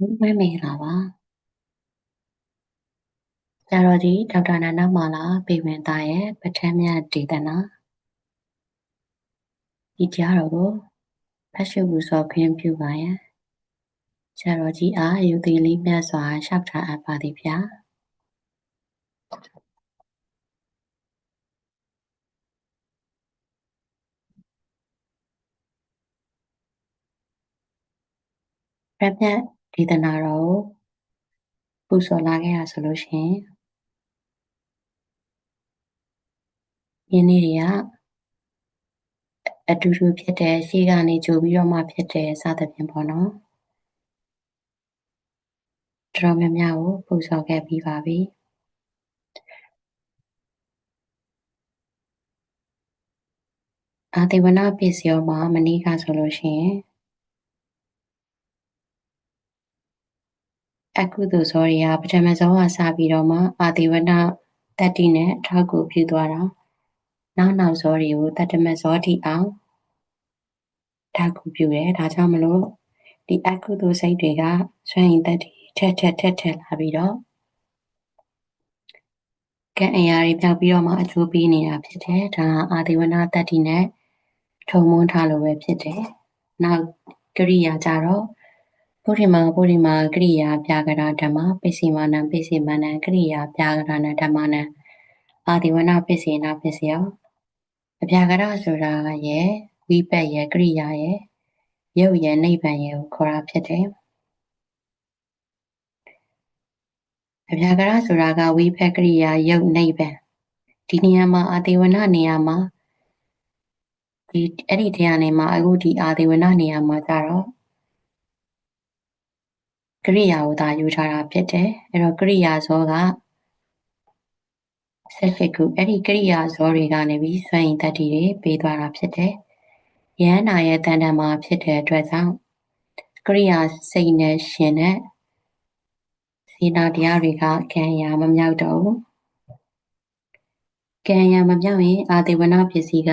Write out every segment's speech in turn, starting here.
မင်္ဂလာပါဆရာတော်ကြီးဒေါက်တာနန္ဒမာလာပေဝင်သားရဲ့ပဋ္ဌာန်းမြတ်ဒေသနာဒီကြားတော်ကိုဖတ်ရှုပူဇော်ခွင့်ပြုပါရန်ဆရာတော်ကြီးအားယူသည်လေးမြတ်စွာရှောက်ထားအပ်ပါသည်ဗျာပဋ္ဌာန်း ဒေသနာတော်ကိုပူဇော်လာခဲ့ရဆိုလို့ရှိရင်ယင်းနေ့တွေကအတူတူဖြစ်တဲ့ရှေ့ကနေကြိုပြီးတော့မှဖြစ်တဲ့စသဖြင့်ပေါ့နော်တော်များများကိုပူဇော်ခဲ့ပြီးပါပြီအာသေဝနာပစ္စယောမှာမနေ့ကဆိုလို့ရှိရင် အကုသိုလ်ဇောတွေကပထမဇောကစပြီးတော့မှအာသေဝနာတတ္တိနဲ့ထောက်ကူပြုသွားတာနောက်နောက်ဇောတွေကိုတတ္တမဇောတိအောင်ထောက်ကူပြုတယ်ဒါကြောင့်မလို့ဒီအကုသိုလ်စိတ်တွေကဆွမ်းရင်တတ္တိထက်ထက်ထက်ထက်လာပြီးတော့ကံအရာတွေပြောက်ပြီးတော့မှအကျိုးပေးနေတာဖြစ်တယ်ဒါအာသေဝနာတတ္တိနဲ့ထုံမွန်းထားလို့ပဲဖြစ်တယ်နောက်ကရိယာကြတော့ ပုရိမာပုရိမာကရိယာပြကရာဓမ္မပိစိမာနံပိစိမာနံကရိယာပြကရာနဓမ္မနံအာဒီဝနာပိစိနာပိစယောအပြကရဆိုတာရဲ့ဝိပတ်ရဲ့ကရိယာရဲ့ရုပ်ရဲ့နိဗ္ဗာန်ရဲ့ကိုခေါ်တာဖြစ်တယ်အပြကရဆိုတာကဝိပတ်ကရိယာရုပ်နိဗ္ဗာန်ဒီနေရာမှာအာဒီဝနာနေရာမှာဒီအဲ့ဒီတရားနေမှာအခုဒီအာဒီဝနာနေရာမှာကြတော့ ကရိယာကိုသာယူထားတာဖြစ်တယ်အဲ့တော့ကရိယာဇောကဆက်ဖြစ်ခုအဲ့ဒီကရိယာဇောတွေကနေပြီးစွန့်ရင်တတ္တိတွေပေးသွားတာဖြစ်တယ်ယန္နာရဲ့တန်တန်မှာဖြစ်တဲ့အတွက်ကြောင့်ကရိယာစိတ်နဲ့ရှင်တဲ့စေနာတရားတွေကကံရာမမြောက်တော့ဘူးကံရာမမြောက်ရင်အာတိဝနာပစ္စည်းက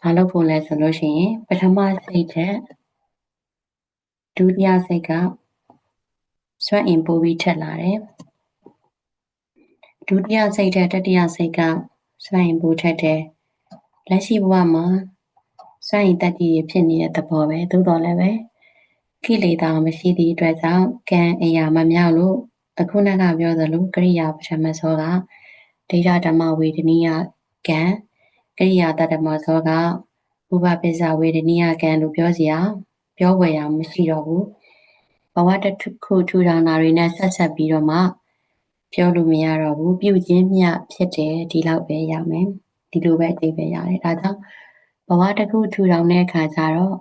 ဘာလို့ဖို့လဲဆိုလို့ရှိရင်ပထမစိတ်တဲ့ ဒုတိယစိတ်ကစွမ်းအင်ပိုပြီးထက်လာတယ်ဒုတိယစိတ်တဲ့တတိယစိတ်ကစွမ်းအင်ပိုထက်တယ်လက်ရှိဘဝမှာစွမ်းအင်တက်ကြီးဖြစ်နေတဲ့သဘောပဲသို့တော်လည်းပဲကိလေသာမရှိသည့်အတွက်ကြောင့်ကံအရာမမြောက်လို့အခုနကပြောသလိုကရိယာပထမစောကဒိဋ္ဌဓမ္မဝေဒနိယကံကရိယာတတ္တမစောကဥပပိစ္ဆဝေဒနိယကံလို့ပြောစီရ ပြောဝယ်ရမရှိတော့ဘူးဘဝတစ်ခုထူထောင်တာတွေနဲ့ဆက်ဆက်ပြီးတော့မှပြောလို့မရတော့ဘူးပြုခြင်းမြဖြစ်တယ်ဒီလောက်ပဲရမယ်ဒီလိုပဲအသေးပဲရတယ်ဒါကြောင့်ဘဝတစ်ခုထူထောင်တဲ့အခါကျတော့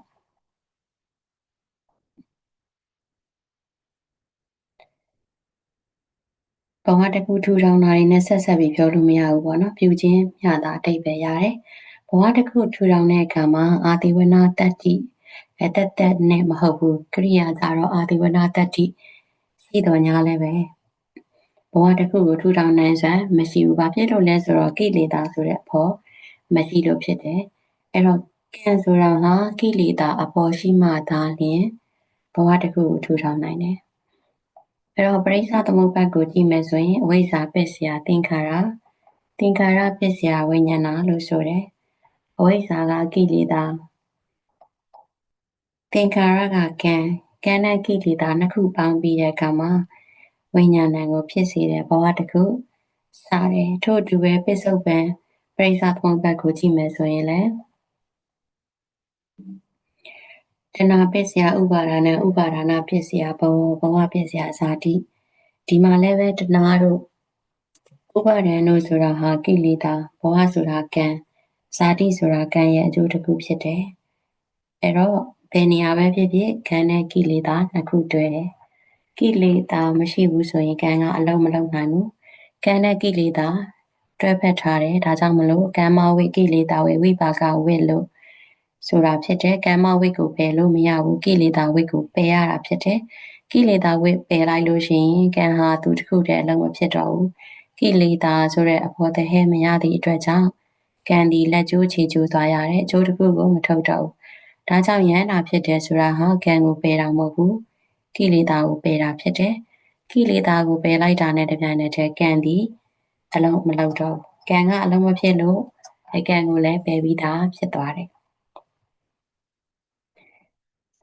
ဘဝတစ်ခုထူထောင်တာတွေနဲ့ဆက်ဆက်ပြီးပြောလို့မရဘူးပေါ့နော်ပြုခြင်းမြတာအတိတ်ပဲရတယ်ဘဝတစ်ခုထူထောင်တဲ့အခါမှာအာတိဝနာတတ္တိ အဲတက်တက်နဲ့မဟုတ်ဘူးကရိယာကြတော့အာဒီဝနာတတ္တိရှိတော်ညာလည်းပဲဘဝတစ်ခုကိုထူထောင်နိုင်စွမ်းမရှိဘူးဘာဖြစ်လို့လဲဆိုတော့ကိလေသာဆိုတဲ့အဖို့မရှိလို့ဖြစ်တယ်အဲ့တော့ကံဆိုတာဟာကိလေသာအပေါ်ရှိမှသာလျှင်ဘဝတစ်ခုကိုထူထောင်နိုင်တယ်အဲ့တော့ပရိစ္ဆသမုပ္ပတ်ကိုကြည့်မယ်ဆိုရင်အဝိဇ္ဇာပစ္စယသင်္ခါရသင်္ခါရပစ္စယဝိညာဏလို့ဆိုတယ်အဝိဇ္ဇာကကိလေသာ သင်္ခါရကကံကံနဲ့ကိလေသာနှစ်ခုပေါင်းပြီးတဲ့အခါမှာဝိညာဏကိုဖြစ်စေတဲ့ဘဝတစ်ခုစားတယ်ထို့အတူပဲပစ္စုပန်ပရိစ္ဆာသမုပ္ပါကိုကြည့်မယ်ဆိုရင်လည်းတဏှာပစ္စယဥပါဒနာဥပါဒနာပစ္စယဘဝဘဝပစ္စယဇာတိဒီမှာလည်းပဲတဏှာတို့ဥပါဒဏ်တို့ဆိုတာဟာကိလေသာဘဝဆိုတာကံဇာတိဆိုတာကံရဲ့အကျိုးတစ်ခုဖြစ်တယ်အဲ့တော့ ဘယ်နေရာပဲဖြစ်ဖြစ်ကံနဲ့ကိလေသာနှစ်ခုတွဲတယ်ကိလေသာမရှိဘူးဆိုရင်ကံကအလုံးမလုံးနိုင်ဘူးကံနဲ့ကိလေသာတွဲဖက်ထားတယ်ဒါကြောင့်မလို့ကမ္မဝိကိလေသာဝိဝိပါကဝိလို့ဆိုတာဖြစ်တယ်ကမ္မဝိကိုပယ်လို့မရဘူးကိလေသာဝိကိုပယ်ရတာဖြစ်တယ်ကိလေသာဝိပယ်လိုက်လို့ရှိရင်ကံဟာသူတစ်ခုတည်းအလုံးမဖြစ်တော့ဘူးကိလေသာဆိုတဲ့အဖို့တဟဲမရသည့်အတွက်ကြောင့်ကံဒီလက်ကျိုးချေကျိုးသွားရတဲ့အကျိုးတစ်ခုကိုမထုတ်တော့ဘူး ဒါကြောင့်ယန္တာဖြစ်တယ်ဆိုတာဟာကံကိုပယ်တာမဟုတ်ဘူးကိလေသာကိုပယ်တာဖြစ်တယ်ကိလေသာကိုပယ်လိုက်တာနဲ့တပြိုင်နက်တည်းကံဒီအလုံးမလောက်တော့ကံကအလုံးမဖြစ်လို့အကံကိုလည်းပယ်ပြီးသားဖြစ်သွားတယ်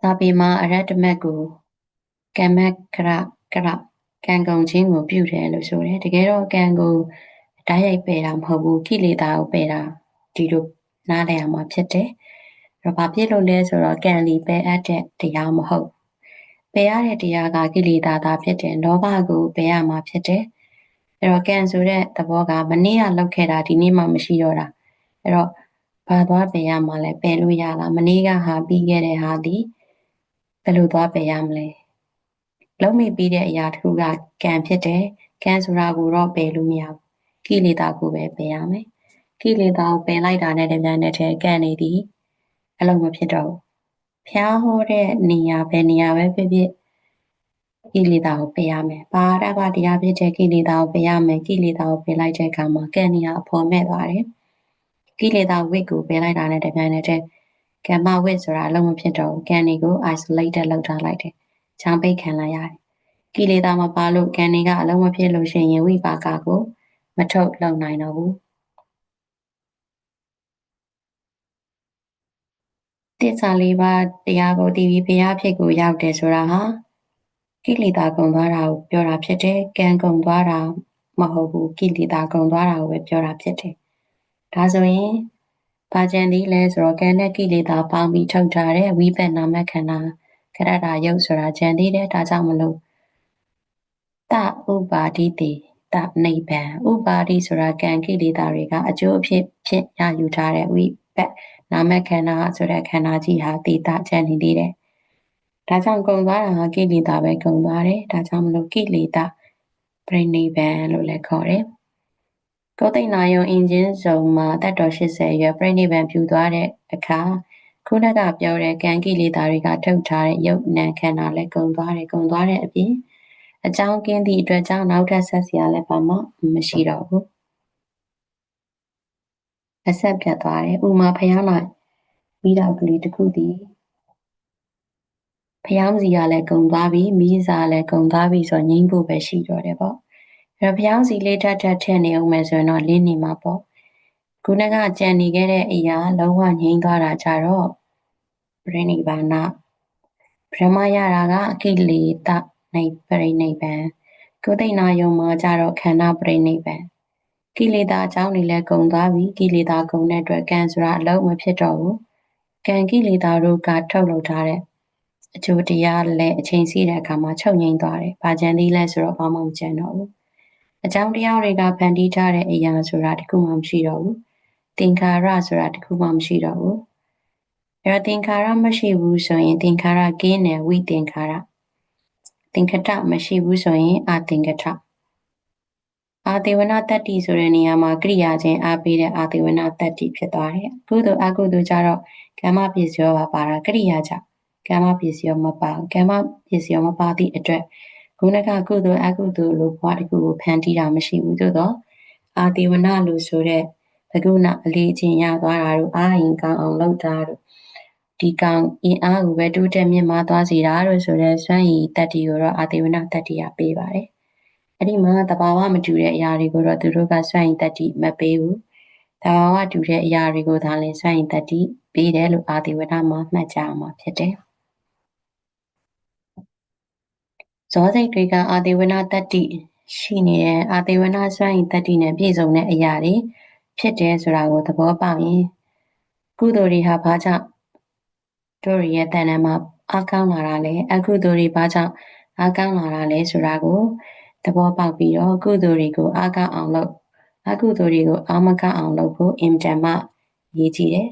စာပေမှာအရတ္တမတ်ကိုကမ္မကရကရကံကုန်ခြင်းကိုပြုတယ်လို့ဆိုတယ်တကယ်တော့ကံကိုဓာတ်ရိုက်ပယ်တာမဟုတ်ဘူးကိလေသာကိုပယ်တာဒီလိုနားလည်ရမှာဖြစ်တယ်။အဲ့ တော့ဘာဖြစ်လို့လဲဆိုတော့ကံလီပယ်အပ်တဲ့တရားမဟုတ်ပယ်ရတဲ့တရားကကိလေသာသာဖြစ်တယ်လောဘကိုပယ်ရမှာဖြစ်တယ်။အဲ့တော့ကံဆိုတဲ့သဘောကမနေ့ကလောက်ခဲ့တာဒီနေ့မှမရှိတော့တာ။အဲ့တော့ဘာသွားပယ်ရမှာလဲပယ်လို့ရလားမနေ့ကဟာပြီးခဲ့တဲ့ဟာဒီဘယ်လိုသွားပယ်ရမလဲ။လုံးမိပြီးတဲ့အရာတစ်ခုကကံဖြစ်တယ်။ကံဆိုတာကိုတော့ပယ်လို့မရဘူး။ကိလေသာကိုပဲပယ်ရမယ်။ကိလေသာကိုပယ်လိုက်တာနဲ့တပြိုင်နက်တည်းကံနေသည် အလုံးမဖြစ်တော့ဘူး။ဖျားဟောတဲ့နေရာပဲနေရာပဲဖြစ်ဖြစ်ကိလေသာကိုပယ်ရမယ်။ပါရဘတရားဖြစ်တဲ့ကိလေသာကိုပယ်ရမယ်။ကိလေသာကိုပယ်လိုက်တဲ့အခါမှာကံနေရာအဖို့မဲ့သွားတယ်။ကိလေသာဝိတ်ကိုပယ်လိုက်တာနဲ့တပြိုင်နက်တည်းကမ္မဝိတ်ဆိုတာအလုံးမဖြစ်တော့ဘူး။ကံတွေကို isolated လောက်ထားလိုက်တယ်။ချောင်းပိတ်ခံလိုက်ရတယ်။ကိလေသာမပါလို့ကံတွေကအလုံးမဖြစ်လို့ရှိရင်ဝိပါကကိုမထုတ်လုံနိုင်တော့ဘူး တစ္ဆာလေးပါးတရားကိုတည်ပြီးဘုရားဖြစ်ကိုရောက်တယ်ဆိုတာဟာကိလေသာကုန်သွားတာကိုပြောတာဖြစ်တယ်ကံကုန်သွားတာမဟုတ်ဘူးကိလေသာကုန်သွားတာကိုပဲပြောတာဖြစ်တယ်ဒါဆိုရင်ဘာကြံဒီလဲဆိုတော့ကံနဲ့ကိလေသာပေါင်းပြီးထုတ်ထားတဲ့ဝိပဿနာမခန္ဓာခရတာယုတ်ဆိုတာကြံသေးတယ်ဒါကြောင့်မလို့တဥပါတိတိတနိဗ္ဗာန်ဥပါတိဆိုတာကံကိလေသာတွေကအကျိုးအဖြစ်ဖြစ်ရယူထားတဲ့ဝိပဿ နာမခန္ဓာဆိုတဲ့ခန္ဓာကြီးဟာတိတကျန်နေသေးတယ်။ဒါကြောင့်ကုံသွားတာဟာကိလေသာပဲကုံသွားတယ်။ဒါကြောင့်မလို့ကိလေသာပြိနိဗ္ဗာန်လို့လည်းခေါ်တယ်။ကိုသိနာယုံအင်ဂျင်စုံမှာတတ်တော်80ရွယ်ပြိနိဗ္ဗာန်ပြုသွားတဲ့အခါခုနကပြောတဲ့ကံကိလေသာတွေကထုတ်ထားတဲ့ယုတ်နံခန္ဓာလည်းကုံသွားတယ်ကုံသွားတဲ့အပြင်အကြောင်းကင်းသည့်အတွက်ကြောင့်နောက်ထပ်ဆက်စရာလည်းဘာမှမရှိတော့ဘူး အဆက်ပြတ်သွားတယ်ဥမာဖျားလိုက်မိတော့ကလေးတစ်ခုတည်းဖျားစီကလည်းကုံသွားပြီမိစားလည်းကုံသွားပြီဆိုငိမ့်ဖို့ပဲရှိတော့တယ်ပေါ့အဲ့တော့ဖျားစီလေးထပ်ထပ်ထည့်နေအောင်မယ်ဆိုရင်တော့လင်းနေမှာပေါ့ခုနကကြံနေခဲ့တဲ့အရာလုံးဝငြိမ်းသွားတာကြတော့ပြိဋိဘာနာဗြဟ္မရတာကအကိလေသာနိပရိနိဗ္ဗာန်ကိုသိနာယုံမှာကြတော့ခန္ဓာပရိနိဗ္ဗာန် ကိလေသာအကြောင်းတွေလည်းကုန်သွားပြီကိလေသာကုန်တဲ့အတွက်ကံဆိုတာအလုံးမဖြစ်တော့ဘူးကံကိလေသာတို့ကထုတ်လုပ်ထားတဲ့အကျိုးတရားလည်းအချိန်စီးတဲ့အခါမှာချုပ်ငိမ့်သွားတယ်။ဘာကြံသေးလဲဆိုတော့ဘာမှမကြံတော့ဘူး။အကြောင်းတရားတွေကဖန်တီးထားတဲ့အရာဆိုတာတခုမှမရှိတော့ဘူး။သင်္ခါရဆိုတာတခုမှမရှိတော့ဘူး။အဲ့တော့သင်္ခါရမရှိဘူးဆိုရင်သင်္ခါရကင်းတယ်ဝိသင်္ခါရသင်္ခတမရှိဘူးဆိုရင်အာသင်္ခတ အာသေဝနာတတ္တိဆိုတဲ့နေရာမှာကရိယာချင်းအားပေးတဲ့အာသေဝနာတတ္တိဖြစ်သွားတယ်။ကုသိုလ်အကုသိုလ်ကြတော့ကမ္မပစ္စယောပါပါတာကရိယာကြကမ္မပစ္စယောမပါကမ္မပစ္စယောမပါသည့်အတွက်ခုနကကုသိုလ်အကုသိုလ်လို့ဘဝတစ်ခုကိုဖန်တီးတာမရှိဘူးသို့တော့အာသေဝနာလို့ဆိုတဲ့ဘဂုဏအလေးချင်းရသွားတာတို့အာရင်ကောင်းအောင်လုပ်တာတို့ဒီကောင်အင်အားကိုပဲတိုးတက်မြင့်မားသွားစေတာလို့ဆိုတဲ့စွမ်းရည်တတ္တိကိုတော့အာသေဝနာတတ္တိကပေးပါတယ်။ အဲ့ဒီမှာတဘာဝမတူတဲ့အရာတွေကိုတော့သူတို့ကစွမ်းရည်တတ္တိမပေးဘူး။တဘာဝတူတဲ့အရာတွေကိုသာလျှင်စွမ်းရည်တတ္တိပေးတယ်လို့အာသေဝနာမှာမှတ်ကြအောင်မှာဖြစ်တယ်။ဇောစိတ်တွေကအာသေဝနာတတ္တိရှိနေတဲ့အာသေဝနာစွမ်းရည်တတ္တိနဲ့ပြည့်စုံတဲ့အရာတွေဖြစ်တယ်ဆိုတာကိုသဘောပေါက်ရင်ကုသိုလ်တွေဟာဘာကြောင့်တို့ရဲ့တဏ္ဍာမှာအကောင်းလာတာလဲအကုသိုလ်တွေဘာကြောင့်အကောင်းလာတာလဲဆိုတာကို သဘောပေါက်ပြီးတော့ကုသိုလ်တွေကိုအကောင်းအောင်လုပ်အကုသိုလ်တွေကိုအာမကအောင်လုပ်ဖို့အင်တန်မှရေးကြည့်တယ်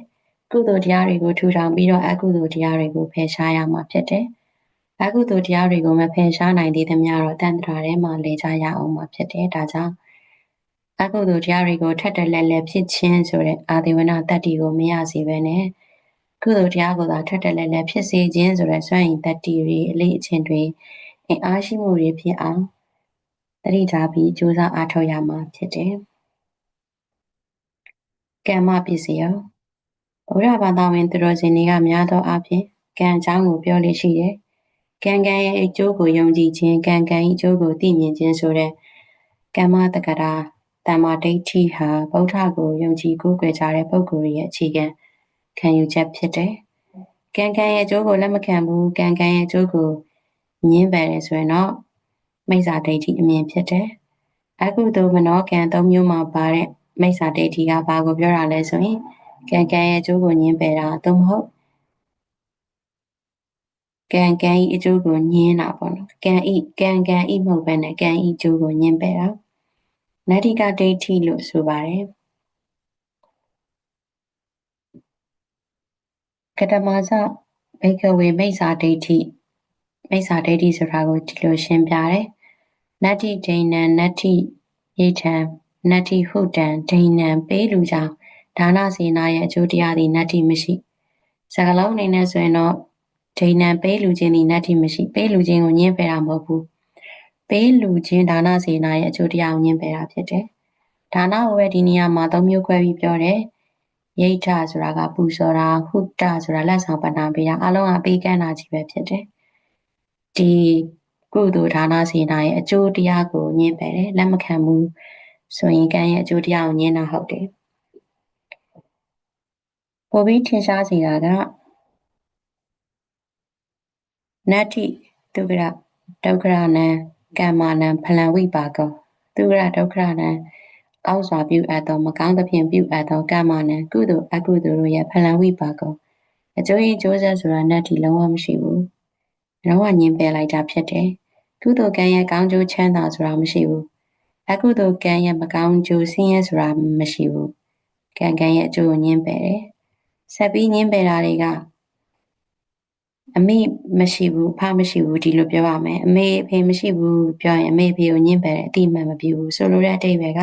ကုသိုလ်တရားတွေကိုထူထောင်ပြီးတော့အကုသိုလ်တရားတွေကိုဖယ်ရှားရမှာဖြစ်တယ်အကုသိုလ်တရားတွေကိုမဖယ်ရှားနိုင်သေးသမျှတော့တန်ត្រာထဲမှာလေကြရအောင်မှာဖြစ်တယ်ဒါကြောင့်အကုသိုလ်တရားတွေကိုထပ်တလဲလဲဖြစ်ခြင်းဆိုတဲ့အာဒီဝနာတတ္တိကိုမရစေဘဲနဲ့ကုသိုလ်တရားကိုသာထပ်တလဲလဲဖြစ်စေခြင်းဆိုတဲ့စွမ်းရည်တတ္တိတွေအလေးအချင်းတွေအင်အားရှိမှုတွေဖြစ်အောင် တတိထားပြီးကြိုးစားအားထုတ်ရမှာဖြစ်တယ်။ကမ္မပစ္စယဘုရားဘာသာဝင်သူတော်စင်တွေကများသောအားဖြင့်ကံအကြောင်းကိုပြောလို့ရှိတယ်ကံကံရဲ့အကျိုးကိုယုံကြည်ခြင်းကံကံ၏အကျိုးကိုသိမြင်ခြင်းဆိုတဲ့ကမ္မတက္ကရာတမ္မာဒိဋ္ဌိဟာဗုဒ္ဓကိုယုံကြည်ကိုးကွယ်ကြတဲ့ပုဂ္ဂိုလ်ရဲ့အခြေခံခံယူချက်ဖြစ်တယ်။ကံကံရဲ့အကျိုးကိုလက်မခံဘူးကံကံရဲ့အကျိုးကိုငြင်းပယ်တယ်ဆိုရင်တော့ မိစ္ဆာဒိဋ္ဌိအမြင်ဖြစ်တယ်။အခုသို့မနောကံသုံးမျိုးမှာပါတဲ့မိစ္ဆာဒိဋ္ဌိကဘာကိုပြောတာလဲဆိုရင်ကံကံရဲ့အကျိုးကိုငြင်းပယ်တာသို့မဟုတ်ကံကံဤအကျိုးကိုညင်းတာပေါ့နော်ကံဤကံကံဤမဟုတ်ဘဲနဲ့ကံဤအကျိုးကိုညင်းပယ်တာနတ္တိကဒိဋ္ဌိလို့ဆိုပါတယ်ကတမဇဘိကဝေမိစ္ဆာဒိဋ္ဌိမိစ္ဆာဒိဋ္ဌိဆိုတာကိုဒီလိုရှင်းပြတယ် နတ္တိဒိဏံနတ္တိယေထံနတ္တိဟုတံဒိဏံပေးလူကြောင့်ဒါနစေနာရဲ့အကျိုးတရားသည်နတ္တိမရှိစကလုံးအနေနဲ့ဆိုရင်တော့ဒိဏံပေးလူချင်းသည်နတ္တိမရှိပေးလူချင်းကိုညှင်းပယ်တာမဟုတ်ဘူးပေးလူချင်းဒါနစေနာရဲ့အကျိုးတရားကိုညှင်းပယ်တာဖြစ်တယ်ဒါနကိုပဲဒီနေရာမှာသုံးမျိုးခွဲပြီးပြောတယ်ယိဋ္ဌဆိုတာကပူဇော်တာဟုတ္တဆိုတာလက်ဆောင်ပဏာပေးတာအလုံးအပေးကမ်းတာကြီးပဲဖြစ်တယ်ဒီ ကုသိုလ်ဒါနစေနာရဲ့အကျိုးတရားကိုညှင်းပယ်တယ်လက်မခံဘူးဆိုရင်ကံရဲ့အကျိုးတရားကိုညှင်းတာဟုတ်တယ်ပိုပြီးထင်ရှားစေတာကနတ္တိဒုက္ခရဒုက္ခရနံကမ္မာနံဖလံဝိပါကောဒုက္ခရဒုက္ခရနံကောင်းစွာပြုအပ်သောမကောင်းသဖြင့်ပြုအပ်သောကမ္မာနံကုသိုလ်အကုသိုလ်တို့ရဲ့ဖလံဝိပါကောအကျိုးရင်းကျိုးဆက်ဆိုတာနတ္တိလုံးဝမရှိဘူးလုံးဝညင်ပယ်လိုက်တာဖြစ်တယ် ကုသိုလ်ကံရဲ့ကောင်းကျိုးချမ်းသာဆိုတာမရှိဘူးအကုသိုလ်ကံရဲ့မကောင်းကျိုးဆင်းရဲဆိုတာမရှိဘူးကံကံရဲ့အကျိုးကိုညင်ပယ်တယ်ဆက်ပြီးညင်ပယ်တာတွေကအမေမရှိဘူးဖမရှိဘူးဒီလိုပြောရမယ်အမေအဖေမရှိဘူးပြောရင်အမေအဖေကိုညှင်းပယ်တယ်အတိအမှန်မပြဘူးဆိုလိုတဲ့အတိတ်ပဲက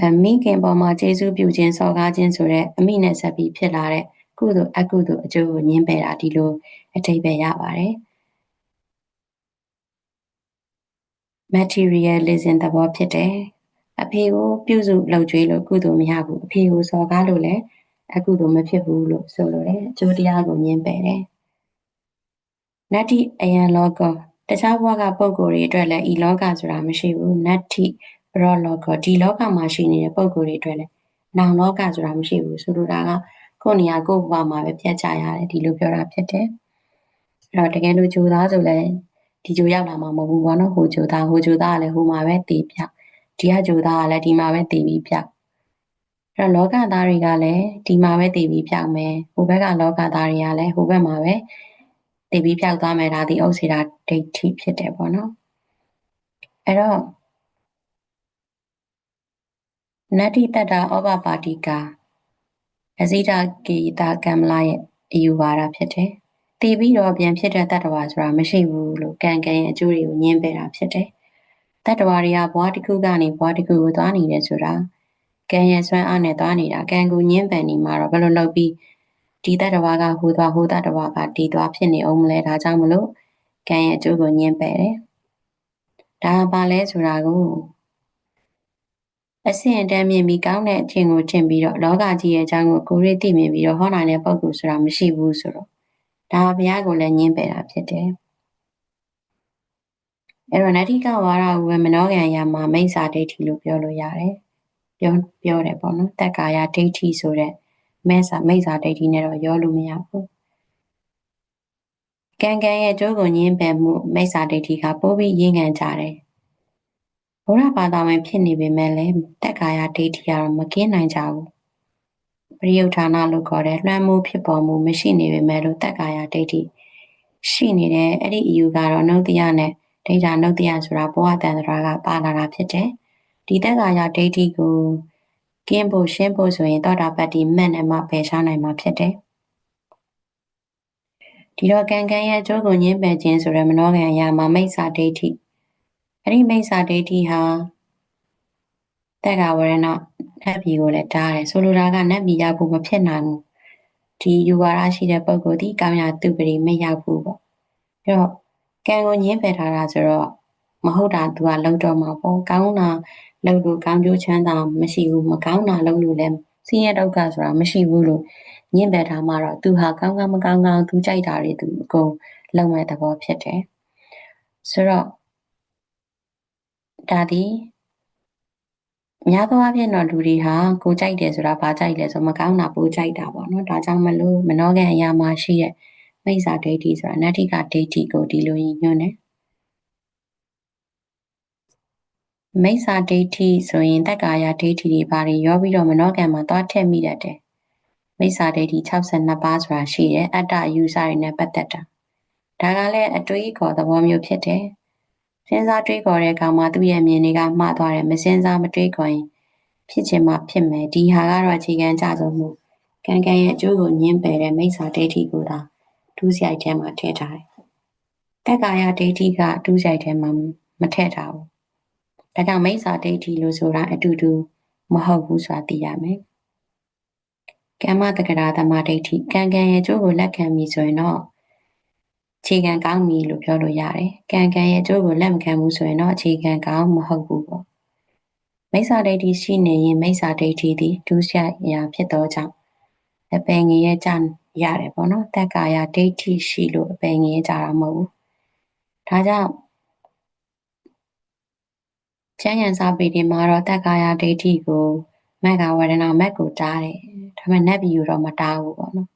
အမိခင်ပေါ်မှာကျေးဇူးပြုခြင်းစော်ကားခြင်းဆိုတဲ့အမိနဲ့ဆက်ပြီးဖြစ်လာတဲ့ကုသိုလ်အကုသိုလ်အကျိုးကိုညှင်းပယ်တာဒီလိုအတိတ်ပဲရပါတယ် materialism သဘောဖြစ်တယ်အဖေကိုပြုစုလုပ်ကြွေးလို့ကုသိုလ်မရဘူးအဖေကိုစော်ကားလို့လည်းအကုသိုလ်မဖြစ်ဘူးလို့ဆိုလိုတယ်အကျိုးတရားကိုညင်းပယ်တယ်နတ္တိအယံလောကတခြားဘဝကပုံကိုယ်တွေအတွက်လည်းဤလောကဆိုတာမရှိဘူးနတ္တိပရောလောကဒီလောကမှာရှိနေတဲ့ပုံကိုယ်တွေအတွက်လည်းနောင်လောကဆိုတာမရှိဘူးဆိုလိုတာကကိုယ်နေရာကိုယ်ဘဝမှာပဲပြတ်ကြရတယ်ဒီလိုပြောတာဖြစ်တယ်အဲ့တော့တကယ်လို့ဂျိုသားဆိုလည်း ဒီဂျိုရောက်လာမှာမဟုတ်ဘူးဘောနော်ဟိုဂျိုသားဟိုဂျိုသားကလည်းဟိုမှာပဲတည်ပြဒီကဂျိုသားကလည်းဒီမှာပဲတည်ပြီးပြအဲ့တော့လောကသားတွေကလည်းဒီမှာပဲတည်ပြီးပြောက်မယ်ဟိုဘက်ကလောကသားတွေကလည်းဟိုဘက်မှာပဲတည်ပြီးပြောက်သွားမယ်ဒါဒီဥစ္စေတာဒိဋ္ဌိဖြစ်တယ်ပေါ့နော်အဲ့တော့နတ္တိတတ္တာဩဘပါတိကာအဇိတကေတာကမ္မလာရဲ့အယူဝါဒဖြစ်တယ် တည်ပြီးတော့ပြန်ဖြစ်တဲ့တတ္တဝါဆိုတာမရှိဘူးလို့ကံကံရဲ့အကျိုးတွေကိုညင်းပယ်တာဖြစ်တယ်တတ္တဝါတွေကဘဝတစ်ခုကနေဘဝတစ်ခုကိုသွားနေတယ်ဆိုတာကံရဲ့ဆွမ်းအားနဲ့သွားနေတာကံကိုညှင်းပန်နေမှာတော့ဘယ်လိုလုပ်ပြီးဒီတတဝါကဟိုသွားဟိုတတဝါကဒီသွားဖြစ်နေအောင်မလဲဒါကြောင့်မလို့ကံရဲ့အကျိုးကိုညှင်းပယ်တယ်ဒါပါလဲဆိုတာကိုအဆင့်အတန်းမြင်ပြီးကောင်းတဲ့အချင်းကိုကျင့်ပြီးတော့လောကကြီးရဲ့အကြောင်းကိုကိုရိသိမြင်ပြီးတော့ဟောနိုင်တဲ့ပုံကူဆိုတာမရှိဘူးဆိုတော့ ဒါဘုရားကိုလည်းညှင်းပယ်တာဖြစ်တယ်အဲ့တော့နတ္တိကဝါရဝေမနောကံယာမှာမိစ္ဆာဒိဋ္ဌိလို့ပြောလို့ရတယ်ပြောပြောတယ်ပေါ့နော်တက်ကာယဒိဋ္ဌိဆိုတဲ့မဲစာမိစ္ဆာဒိဋ္ဌိနဲ့တော့ရောလို့မရဘူးကံကံရဲ့ကျိုးကိုညင်းပယ်မှုမိစ္ဆာဒိဋ္ဌိကပိုးပြီးရင်းငံကြတယ်ဘုရားဘာသာဝင်ဖြစ်နေပေမဲ့လည်းတက်ကာယဒိဋ္ဌိကတော့မကင်းနိုင်ကြဘူး ပရိယုဌာဏလို့ခေါ်တဲ့လွှမ်းမိုးဖြစ်ပေါ်မှုမရှိနေပေမဲ့လို့တက်ကာယဒိဋ္ဌိရှိနေတဲ့အဲ့ဒီအယူကတော့နှုတ်တရားနဲ့ဒိဋ္ဌာနှုတ်တရားဆိုတာဘဝတန်ត្រာကပါလာတာဖြစ်တယ်။ဒီတက်ကာယဒိဋ္ဌိကိုကင်းဖို့ရှင်းဖို့ဆိုရင်သောတာပတ္တိမတ်နဲ့မှပယ်ရှားနိုင်မှာဖြစ်တယ်။ဒီတော့ကံကံရဲ့အကျိုးကိုညှင်းပယ်ခြင်းဆိုရမနောကံရမှာမိစ္ဆာဒိဋ္ဌိအဲ့ဒီမိစ္ဆာဒိဋ္ဌိဟာ တက်ကဝရဏနတ်ပြည်ကိုလည်းတားတယ်ဆိုလိုတာကနတ်ပြည်ရောက်ဖို့မဖြစ်နိုင်ဘူးဒီယူဝါဒရှိတဲ့ပုဂ္ဂိုလ်ဒီကောင်းရာသူပရိမရောက်ဘူးပေါ့အဲ့တော့ကံကိုညှင်းပယ်ထားတာဆိုတော့မဟုတ်တာသူကလုံတော့မှာပေါ့ကောင်းတာလုပ်လို့ကောင်းကျိုးချမ်းသာမရှိဘူးမကောင်းတာလုပ်လို့လည်းဆင်းရဲဒုက္ခဆိုတာမရှိဘူးလို့ညင်ပယ်ထားမှတော့သူဟာကောင်းကောင်းမကောင်းကောင်းသူကြိုက်တာတွေသူအကုန်လုံးမဲ့သဘောဖြစ်တယ်ဆိုတော့ဒါဒီ များသောအားဖြင့်တော့လူတွေဟာကိုကြိုက်တယ်ဆိုတာဘာကြိုက်လဲဆိုမကောင်းတာပိုကြိုက်တာပေါ့နော်ဒါကြောင့်မလို့မနောကန်အရာမှာရှိတဲ့မိစ္ဆာဒိဋ္ဌိဆိုတာနတ္ထိကဒိဋ္ဌိကိုဒီလိုညွှန်းတယ်မိစ္ဆာဒိဋ္ဌိဆိုရင်တက္ကာယဒိဋ္ဌိတွေဘာတွေရောပြီးတော့မနောကံမှာသွားထည့်မိတတ်တယ်မိစ္ဆာဒိဋ္ဌိ62ပါးဆိုတာရှိတယ်အတ္တအယူဆတွေနဲ့ပတ်သက်တာဒါကလည်းအတွေးခေါ်သဘောမျိုးဖြစ်တယ် စဉ်းစားတွေးခေါ်တဲ့အခါမှာသူ့ရဲ့မြင်တွေကမှားသွားတယ်မစဉ်းစားမတွေးခေါ်ရင်ဖြစ်ချင်မှဖြစ်မယ်ဒီဟာကတော့အခြေခံကြဆုံးမှုကံကံရဲ့အကျိုးကိုညှင်းပယ်တဲ့မိစ္ဆာဒိဋ္ဌိကိုသာဒုစရိုက်ထဲမှာထည့်ထားတယ်တက္ကာယဒိဋ္ဌိကဒုစရိုက်ထဲမှာမထည့်ထားဘူးဒါကြောင့်မိစ္ဆာဒိဋ္ဌိလို့ဆိုတာအတူတူမဟုတ်ဘူးဆိုတာသိရမယ်ကမ္မတက္ကရာသမဒိဋ္ဌိကံကံရဲ့ကျိုးကိုလက်ခံပြီဆိုရင်တော့ ခြေခံကောင်းပြီလို့ပြောလို့ရတယ်ကံကံရဲ့ကျိုးကိုလက်မခံဘူးဆိုရင်တော့အခြေခံကောင်းမဟုတ်ဘူးပေါ့မိစ္ဆာဒိဋ္ဌိရှိနေရင်မိစ္ဆာဒိဋ္ဌိသည်ဒုစရိုက်ရာဖြစ်သောကြောင့်အပင်ငရဲ့ကြရတယ်ပေါ့နော်တက္ကာယဒိဋ္ဌိရှိလို့အပင်ငရဲ့ကြတာမဟုတ်ဘူးဒါကြောင့်ကျမ်းဂန်စာပေတွေမှာတော့တက္ကာယဒိဋ္ဌိကိုမက်ကဝရဏမက်ကိုတားတယ်ဒါပေမဲ့နတ်ပြည်ကိုတော့မတားဘူးပေါ့နော်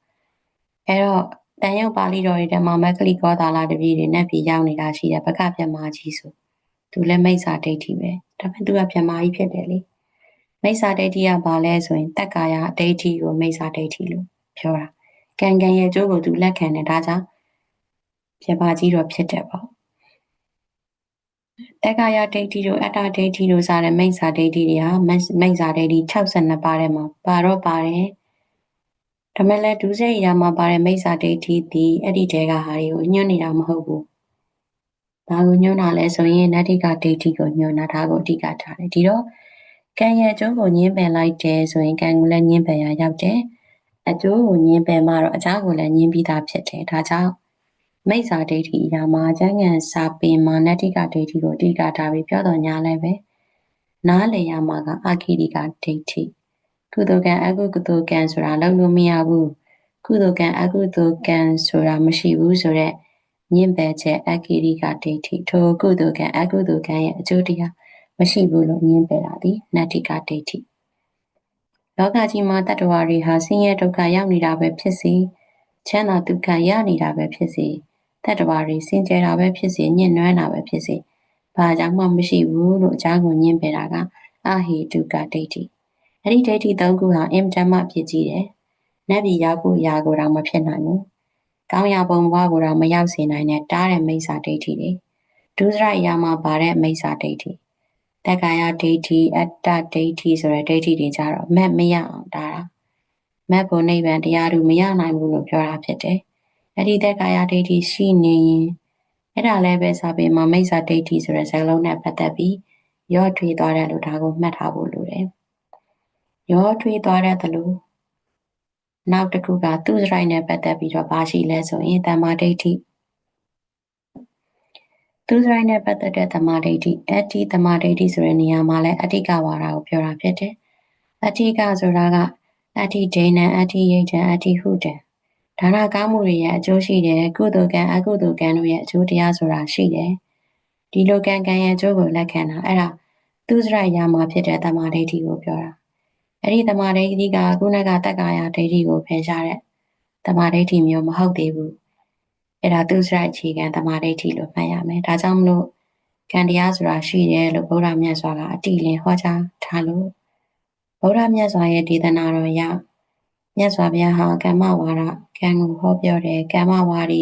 အဲတော့ တန်ရုပ်ပါဠိတော်တွေထဲမှာမက်ကလိကောသာလာတပည့်တွေနတ်ပြည်ရောက်နေတာရှိတယ်ဘကပြမကြီးဆိုသူလည်းမိစ္ဆာဒိဋ္ဌိပဲဒါပေမဲ့သူကပြမကြီးဖြစ်တယ်လေမိစ္ဆာဒိဋ္ဌိကဘာလဲဆိုရင်တက္ကာယဒိဋ္ဌိကိုမိစ္ဆာဒိဋ္ဌိလို့ပြောတာကံကံရဲ့အကျိုးကိုသူလက်ခံတယ်ဒါကြောင့်ပြမကြီးတော့ဖြစ်တယ်ပေါ့တက္ကရာဒိဋ္ဌိတို့အတ္တဒိဋ္ဌိတို့စတဲ့မိစ္ဆာဒိဋ္ဌိတွေဟာမိစ္ဆာဒိဋ္ဌိ62ပါးထဲမှာပါတော့ပါတယ်။ ဒါမဲ့လည်းဒုစရိုက်ရာမှာပါတဲ့မိစ္ဆာဒိဋ္ဌိဒီအဲ့ဒီတဲကဟာတွေကိုညွှန်းနေတာမဟုတ်ဘူး။ဘာကိုညွှန်းတာလဲဆိုရင်နတ္တိကဒိဋ္ဌိကိုညွှန်းတာဒါကိုအဓိကထားတယ်။ဒီတော့ကံရဲ့အကျိုးကိုညှင်းပယ်လိုက်တယ်ဆိုရင်ကံကိုလည်းညှင်းပယ်ရရောက်တယ်။အကျိုးကိုညှင်းပယ်မှတော့အကြောင်းကိုလည်းညှင်းပြီးသားဖြစ်တယ်။ဒါကြောင့်မိစ္ဆာဒိဋ္ဌိအရာမှာကျမ်းဂန်စာပင်မာနတိကဒိဋ္ဌိကိုအဓိကထားပြီးပြောတော်ညာလဲပဲနားလည်ရမှာကအာခိတိကဒိဋ္ဌိ ကုသိုလ်ကံအကုသိုလ်ကံဆိုတာလုံးလို့မရဘူးကုသိုလ်ကံအကုသိုလ်ကံဆိုတာမရှိဘူးဆိုတော့ညင်ပယ်ချက်အခိရိကဒိဋ္ဌိထိုကုသိုလ်ကံအကုသိုလ်ကံရဲ့အကျိုးတရားမရှိဘူးလို့ညင်ပယ်တာဒီနတ္တိကဒိဋ္ဌိလောကကြီးမှာတတ္တဝါတွေဟာဆင်းရဲဒုက္ခရောက်နေတာပဲဖြစ်စီချမ်းသာဒုက္ခရနေတာပဲဖြစ်စီတတ္တဝါတွေစင်ကြယ်တာပဲဖြစ်စေညှဉ်းနွမ်းတာပဲဖြစ်စေဘာကြောင့်မှမရှိဘူးလို့အကြောင်းကိုညှင်းပယ်တာကအဟိတုကဒိဋ္ဌိ အဲ့ဒီဒိဋ္ဌိသုံးခုဟာအင်တမဖြစ်ကြီးတယ်နတ်ပြည်ရောက်ဖို့ရာကိုတော့မဖြစ်နိုင်ဘူးကောင်းရာပုံဘဝကိုတော့မရောက်စေနိုင်တဲ့တားတဲ့မိစ္ဆာဒိဋ္ဌိတွေဒုစရအရာမှာပါတဲ့မိစ္ဆာဒိဋ္ဌိတက္ကာယဒိဋ္ဌိအတ္တဒိဋ္ဌိဆိုတဲ့ဒိဋ္ဌိတွေကြတော့မက်မရအောင်တားတာမက်ဖို့နိဗ္ဗာန်တရားတို့မရနိုင်ဘူးလို့ပြောတာဖြစ်တယ်အဲ့ဒီသက်ကာယဒိဋ္ဌိရှိနေရင်အဲ့ဒါလည်းပဲစာပေမှာမိစ္ဆာဒိဋ္ဌိဆိုတဲ့စကားလုံးနဲ့ပတ်သက်ပြီးရော့ထွေးသွားတယ်လို့ဒါကိုမှတ်ထားဖို့လိုတယ်။ ရော့ထွေးသွားတဲ့သလိုနောက်တစ်ခုကသူစရိုက်နဲ့ပတ်သက်ပြီးတော့ဘာရှိလဲဆိုရင်တမ္မာဒိဋ္ဌိသူစရိုက်နဲ့ပတ်သက်တဲ့တမ္မာဒိဋ္ဌိအတ္တိတမ္မာဒိဋ္ဌိဆိုတဲ့နေရာမှာလည်းအတ္တိကဝါဒကိုပြောတာဖြစ်တယ်။အတ္တိကဆိုတာကအတ္တိဒိဏံအတ္တိယိတံအတ္တိဟုတံဒါနကောင်းမှုတွေရဲ့အကျိုးရှိတယ်ကုသိုလ်ကံအကုသိုလ်ကံတို့ရဲ့အကျိုးတရားဆိုတာရှိတယ်ဒီလိုကံကံရဲ့အကျိုးကိုလက်ခံတာအဲ့ဒါသူစရရာမှာဖြစ်တဲ့တမာဒိဋ္ဌိကိုပြောတာ အဲ့ဒီတမာဒိဋ္ဌိကခုနကတက္ကာယဒိဋ္ဌိကိုဖယ်ရှားတဲ့တမာဒိဋ္ဌိမျိုးမဟုတ်သေးဘူးအဲ့ဒါသူစရအခြေခံတမာဒိဋ္ဌိလို့မှတ်ရမယ်ဒါကြောင့်မလို့ကံတရားဆိုတာရှိတယ်လို့ဗုဒ္ဓမြတ်စွာကအတိလင်ဟောကြားထားလို့ဗုဒ္ဓမြတ်စွာရဲ့ဒေသနာတော်ရမြတ်စွာဘုရားဟာကမ္မဝါဒကံကိုဟောပြောတယ်ကမ္မဝါဒီ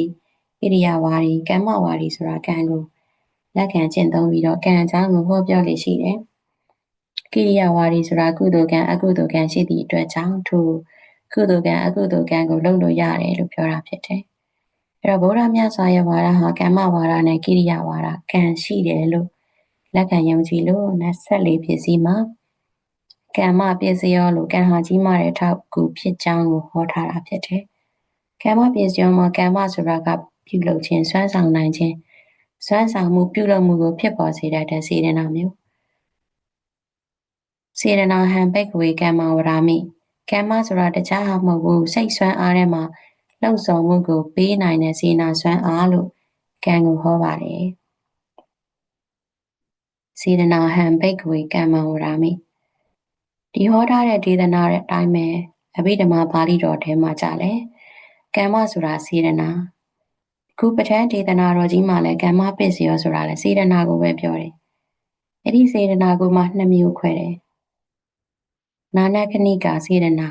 ဣရိယာဝါဒီကမ္မဝါဒီဆိုတာကံကိုလက်ခံကျင့်သုံးပြီးတော့ကံအကြောင်းကိုဟောပြောလေရှိတယ် ကိရိယာဝါဒီဆိုတာကုသိုလ်ကံအကုသိုလ်ကံရှိသည့်အတွက်ကြောင့်ထိုကုသိုလ်ကံအကုသိုလ်ကံကိုလုပ်လို့ရတယ်လို့ပြောတာဖြစ်တယ်အဲ့တော့ဗုဒ္ဓမြတ်စွာရဲ့ဝါဒဟာကမ္မဝါဒနဲ့ကိရိယာဝါဒကံရှိတယ်လို့လက်ခံယုံကြည်လို့24ဖြစ်စီမှာကမ္မပစ္စယောလို့ကံဟာကြီးမားတဲ့ထောက်ကူဖြစ်ကြောင်းကိုဟောထားတာဖြစ်တယ်။ကမ္မပစ္စယောမှာကမ္မဆိုတာကပြုလုပ်ခြင်းစွမ်းဆောင်နိုင်ခြင်းစွမ်းဆောင်မှုပြုလုပ်မှုကိုဖြစ်ပေါ်စေတဲ့စေတနာမျိုး စေတနာဟံပိတ်ဝေကမ္မဝရာမိကံမဆိုတာတခြားဟာမဟုတ်ဘူးစိတ်ဆွမ်းအားထဲမှာလှုပ်ဆောင်မှုကိုပေးနိုင်တဲ့စေနာဆွမ်းအားလို့ကံကိုဟောပါတယ်စေတနာဟံဘိက္ခဝေကမ္မဝရာမိဒီဟောထားတဲ့ဒေသနာတဲ့အတိုင်းပဲအဘိဓမ္မာပါဠိတော်ထဲမှာကြလဲကမ္မဆိုတာစေတနာခုပဋ္ဌာန်းဒေသနာတော်ကြီးမှာလည်းကမ္မပစ္စယောဆိုတာလည်းစေတနာကိုပဲပြောတယ်အဲ့ဒီစေတနာကိုမှနှစ်မျိုးခွဲတယ် နာနခဏိကာစေတနာ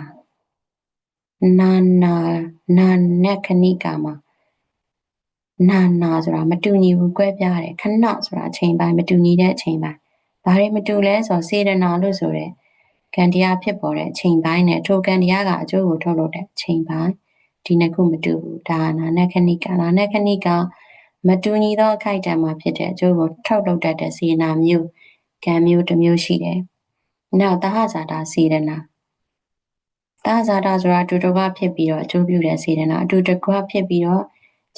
နာနာနာနခဏိကာမှာနာနာဆိုတာမတူညီဘူးကွဲပြားတယ်ခဏဆိုတာအချိန်ပိုင်းမတူညီတဲ့အချိန်ပိုင်းဘာတွေမတူလဲဆိုစေတနာလို့ဆိုတဲ့ကံတရားဖြစ်ပေါ်တဲ့အချိန်ပိုင်းနဲ့ထိုကံတရားကအကျိုးကိုထုတ်လုပ်တဲ့အချိန်ပိုင်းဒီနှစ်ခုမတူဘူးဒါနာနခဏိကာနာနခဏိကာမတူညီသောအခိုက်အတန့်မှာဖြစ်တဲ့အကျိုးကိုထုတ်လုပ်တတ်တဲ့စေနာမျိုးကံမျိုးတစ်မျိုးရှိတယ်။ နောက်တဟဇာတာစေတနာတဟဇာတာဆိုတာအတူတကွဖြစ်ပြီးတော့အကျိုးပြုတဲ့စေတနာအတူတကွဖြစ်ပြီးတော့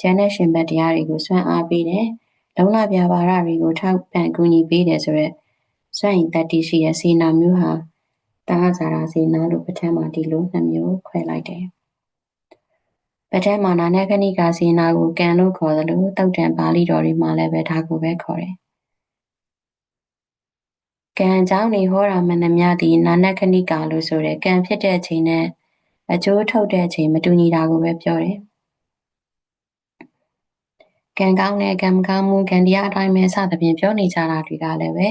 ဉာဏ်နဲ့ရှင်ဘတ်တရားတွေကိုစွန့်အားပေးတယ်။လုံလပြပါရတွေကိုထောက်ပံ့ကူညီပေးတယ်ဆိုရက်စွန့်ရင်တတိရှိတဲ့စေနာမျိုးဟာတဟဇာတာစေနာလို့ပဋ္ဌာန်းမှာဒီလိုနှမျိုးခွဲလိုက်တယ်။ပဋ္ဌာန်းမှာနာနခဏိကာစေနာကိုကံလို့ခေါ်တယ်လို့တုတ်တန်ပါဠိတော်တွေမှာလည်းပဲဒါကိုပဲခေါ်တယ် ကံအကြောင်းတွေဟောတာမှန်သမျှသည်နာနခဏိကာလို့ဆိုတဲ့ကံဖြစ်တဲ့အချိန်နဲ့အကျိုးထုတ်တဲ့အချိန်မတူညီတာကိုပဲပြောတယ်။ကံကောင်းတဲ့ကံမကောင်းမှုကံတရားအတိုင်းပဲစသဖြင့်ပြောနေကြတာတွေကလည်းပဲ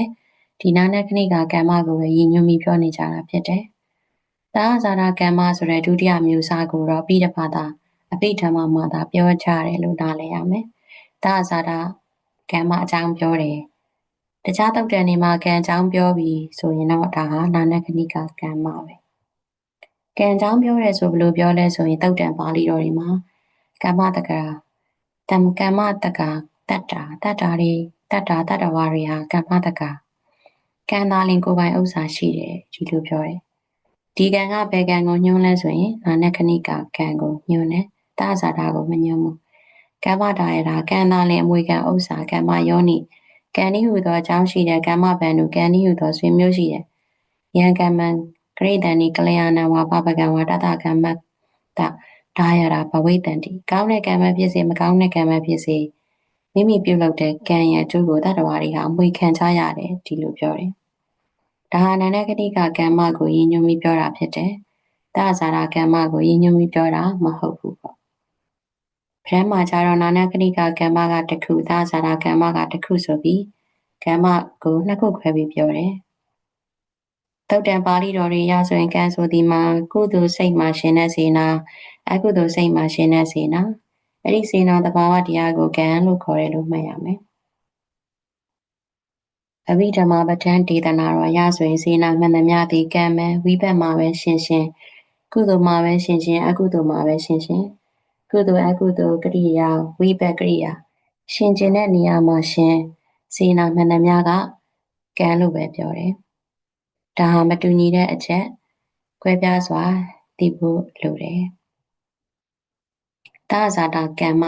ဒီနာနခဏိကာကံမကိုပဲရည်ညွှန်းပြီးပြောနေကြတာဖြစ်တယ်။သာဇာတာကံမဆိုတဲ့ဒုတိယမျိုးစားကိုတော့ပြီးတစ်ပါးသာအပိဓမ္မမှာသာပြောကြတယ်လို့နားလည်ရမယ်။သာဇာတာကံမအကြောင်းပြောတယ် တခြားတုတ်တန်တွေမှာကံအကြောင်းပြောပြီးဆိုရင်တော့ဒါဟာနာနခဏိကကံမှာပဲကံအကြောင်းပြောရဲဆိုဘလို့ပြောလဲဆိုရင်တုတ်တန်ပါဠိတော်တွေမှာကမ္မတက္ကရာတမကမ္မတက္ကတတ္တာတတ္တာတွေတတ္တာတတ္တဝါတွေဟာကမ္မတက္ကကံသားလင်ကိုယ်ပိုင်ဥစ္စာရှိတယ်ဒီလိုပြောတယ်ဒီကံကဘယ်ကံကိုညွှန်းလဲဆိုရင်နာနခဏိကကံကိုညွှန်းတယ်တာဇာတာကိုမညွှန်းဘူးကမ္မတာရတာကံသားလင်အမွေကံဥစ္စာကမ္မယောနိ ကံဤဟုသောအကြောင်းရှိတဲ့ကမ္မဗန္ဓုကံဤဟုသောဆွေမျိုးရှိတဲ့ယံကမ္မံဂရိတန်ဤကလျာဏဝါပပကံဝါတတကမ္မတဒါယရာဘဝိတံတိကောင်းတဲ့ကံမဖြစ်စေမကောင်းတဲ့ကံမဖြစ်စေမိမိပြုလုပ်တဲ့ကံရဲ့အကျိုးကိုတတ္တဝါတွေဟာအမွေခံချရတယ်ဒီလိုပြောတယ်။ဒါဟာနန္ဒကတိကကမ္မကိုရည်ညွှန်းပြီးပြောတာဖြစ်တယ်။တာဇာရာကမ္မကိုရည်ညွှန်းပြီးပြောတာမဟုတ်ဘူးပေါ့ ဗြဟ္မာကျတော့နာနကဏိကကမ္မကတစ်ခုသာဇာတာကမ္မကတစ်ခုဆိုပြီးကမ္မကိုနှစ်ခုခွဲပြီးပြောတယ်။တုတ်တန်ပါဠိတော်တွေရဆိုရင်ကံဆိုဒီမှာကုသိုလ်စိတ်မှာရှင်တဲ့စေနာအကုသိုလ်စိတ်မှာရှင်တဲ့စေနာအဲ့ဒီစေနာတဘာဝတရားကိုကံလို့ခေါ်တယ်လို့မှတ်ရမယ်။အဘိဓမ္မာပဋ္ဌာန်းဒေသနာတော်ရဆိုရင်စေနာမှန်သမျှသည်ကံပဲဝိဘတ်မှာပဲရှင်ရှင်ကုသိုလ်မှာပဲရှင်ရှင်အကုသိုလ်မှာပဲရှင်ရှင် ကုသိုလ်အကုသိုလ်ကရိယာဝိဘက်ကရိယာရှင်ကျင်တဲ့နေရာမှာရှင်စေနာမှန်သမျှကကံလို့ပဲပြောတယ်။ဒါဟာမတူညီတဲ့အချက်ကွဲပြားစွာသိဖို့လိုတယ်။တာဇာတာကမ္မ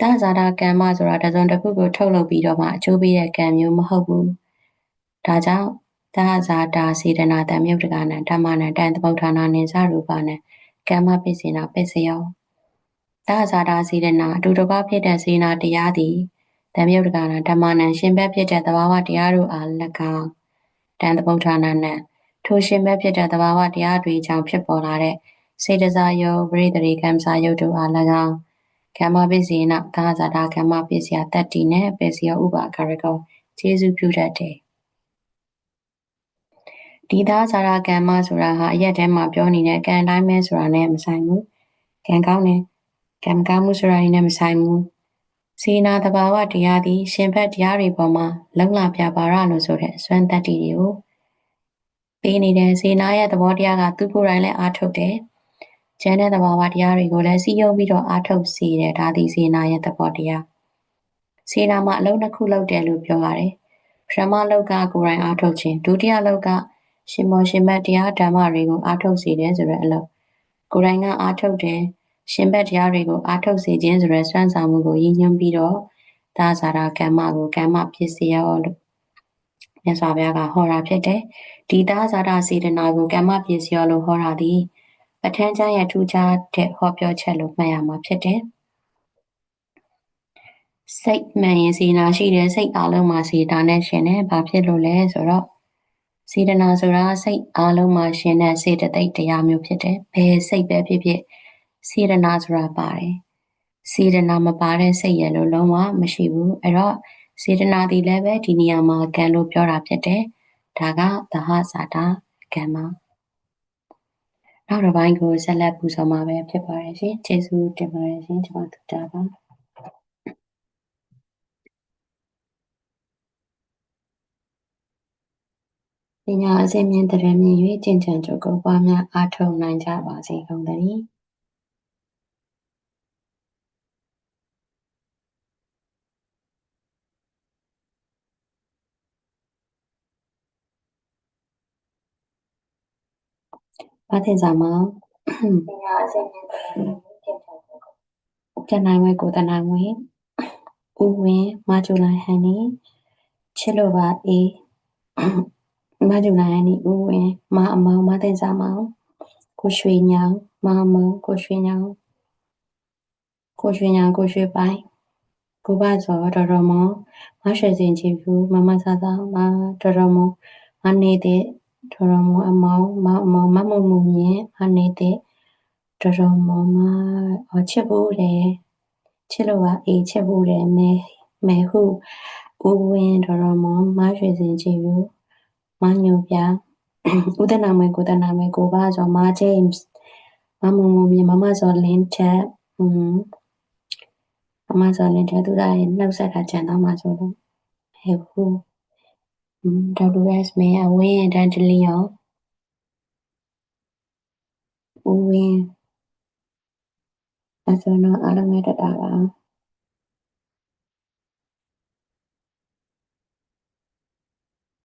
တာဇာတာကမ္မဆိုတာတစုံတစ်ခုကိုထုတ်လုပ်ပြီးတော့မှအကျိုးပေးတဲ့ကံမျိုးမဟုတ်ဘူး။ဒါကြောင့်တာဇာတာစေတနာတံမြုပ်တကနံဓမ္မနံတန်သဗ္ဗဌာနာနိစ္စရူပနံကမ္မပစ္စေနာပစ္စယော ဒါဇာတာစေတနာအတူတကွဖြစ်တဲ့စေနာတရားသည်ဓမ္မယုတ်တကနာဓမ္မနံရှင်ဘက်ဖြစ်တဲ့သဘာဝတရားတို့အား၎င်းတန်တပုဋ္ဌာနာနံထိုရှင်ဘက်ဖြစ်တဲ့သဘာဝတရားတွေကြောင့်ဖြစ်ပေါ်လာတဲ့စေတစာယုတ်ပရိသေကံစာယုတ်တို့အား၎င်းကမ္မပစ္စည်းနသာဇာတာကမ္မပစ္စယတတ္တိနဲ့ပစ္စယဥပါကာရကောခြေစုပြုတတ်တယ်ဒီသားဇာတာကမ္မဆိုတာဟာအရက်ထဲမှာပြောနေတဲ့ကံတိုင်းပဲဆိုတာနဲ့မဆိုင်ဘူးကံကောင်းတယ် ကံကောင်းမှုဆိုတာနဲ့မဆိုင်ဘူးစေနာတဘာဝတရားသည် ရှင်ဘက်တရားတွေပေါ်မှာလုံလပြပါရလို့ဆိုတဲ့အစွမ်းတတ္တိတွေကိုပေးနေတဲ့စေနာရဲ့သဘောတရားကသူ့ကိုယ်တိုင်လည်းအားထုတ်တယ်။ကျန်တဲ့သဘာဝတရားတွေကိုလည်းစီယုံပြီးတော့အားထုတ်စေတယ်ဒါသည်စေနာရဲ့သဘောတရား။စေနာမှာအလုံးတစ်ခုလောက်တယ်လို့ပြောပါတယ်။ပထမလောက်ကကိုယ်တိုင်အားထုတ်ခြင်းဒုတိယလောက်ကရှင်မောရှင်မတရားဓမ္မတွေကိုအားထုတ်စေတယ်ဆိုတဲ့အလုပ်ကိုယ်တိုင်ကအားထုတ်တယ် ရှင်ဘက်တရားတွေကိုအားထုတ်စေခြင်းဆိုတဲ့စွမ်းဆောင်မှုကိုရည်ညွှန်းပြီးတော့ဒါဇာတာကမ္မကိုကမ္မဖြစ်စေရောလို့မြတ်စွာဘုရားကဟောတာဖြစ်တယ်ဒီသားဇာတာစေတနာကိုကမ္မပစ္စယောလို့ဟောတာဒီပဋ္ဌာန်းကျမ်းရဲ့ထူးခြားတဲ့ဟောပြောချက်လို့မှတ်ရမှာဖြစ်တယ်စိတ်မှန်ရင်စေနာရှိတယ်စိတ်အလုံးမှာစေတာနဲ့ရှင်တယ်ဘာဖြစ်လို့လဲဆိုတော့စေတနာဆိုတာစိတ်အလုံးမှာရှင်တဲ့စေတသိက်တရားမျိုးဖြစ်တယ်ဘယ်စိတ်ပဲဖြစ်ဖြစ် စေတနာဆိုတာပါတယ်စေတနာမပါတဲ့စိတ်ရလို့လုံးဝမရှိဘူးအဲ့တော့စေတနာဒီလည်းပဲဒီနေရာမှာကံလို့ပြောတာဖြစ်တယ်ဒါကသဟဇာတာကံမှာနောက်တစ်ပိုင်းကိုဆက်လက်ပူဇော်မှာပဲဖြစ်ပါတယ်ရှင်ကျေးဇူးတင်ပါတယ်ရှင်ကျွန်မတို့တာပါပညာအစဉ်မြင့်တရမြင့်၍ကျင့်ကြံကြုတ်ကိုပွားများအားထုတ်နိုင်ကြပါစေကုန်သတည်း ဘာတင်စားမပညာအစဉ်မြင့်တရမြင့်ကျင့်ကြံကြုတ်ကိုတနိုင်ဝဲကိုတနိုင်ဝဲဦးဝင်းမကျူလိုက်ဟန်နီချစ်လို့ပါအေးမကျူလိုက်ဟန်နီဦးဝင်းမအမောင်မတင်စားမောင်ကိုရွှေညောင်မအမောင်ကိုရွှေညောင်ကိုရွှေညောင်ကိုရွှေပိုင်ကိုဘဇော်တော်တော်မောမရွှေစင်ချီဘူးမမဆာသာမတော်တော်မောမနေတဲ့ ဒေါ်ရမောအမောင်မောင်အမောင်မမုံမုံမြင်အနေတဲ့ဒေါ်ရမောမအချစ်ဖို့တယ်ချစ်လို့ကအေးချစ်ဖို့တယ်မဲမဲဟုဦးဝင်းဒေါ်ရမောမရွှေစင်ချီယူမညိုပြဥဒနာမဲကိုဒနာမဲကိုပါဆိုမာဂျိမ်းမမုံမုံမြင်မမဆိုလင်းချက်ဟွန်းမမဆိုလင်းချက်သူသားရဲ့နှုတ်ဆက်တာကြံတော့မှဆိုလို့ဟဲ့ဘူး WS မဲအဝင်းတန်တလီရောဦးဝင်းအစနော်အားလုံးနဲ့တတာပါ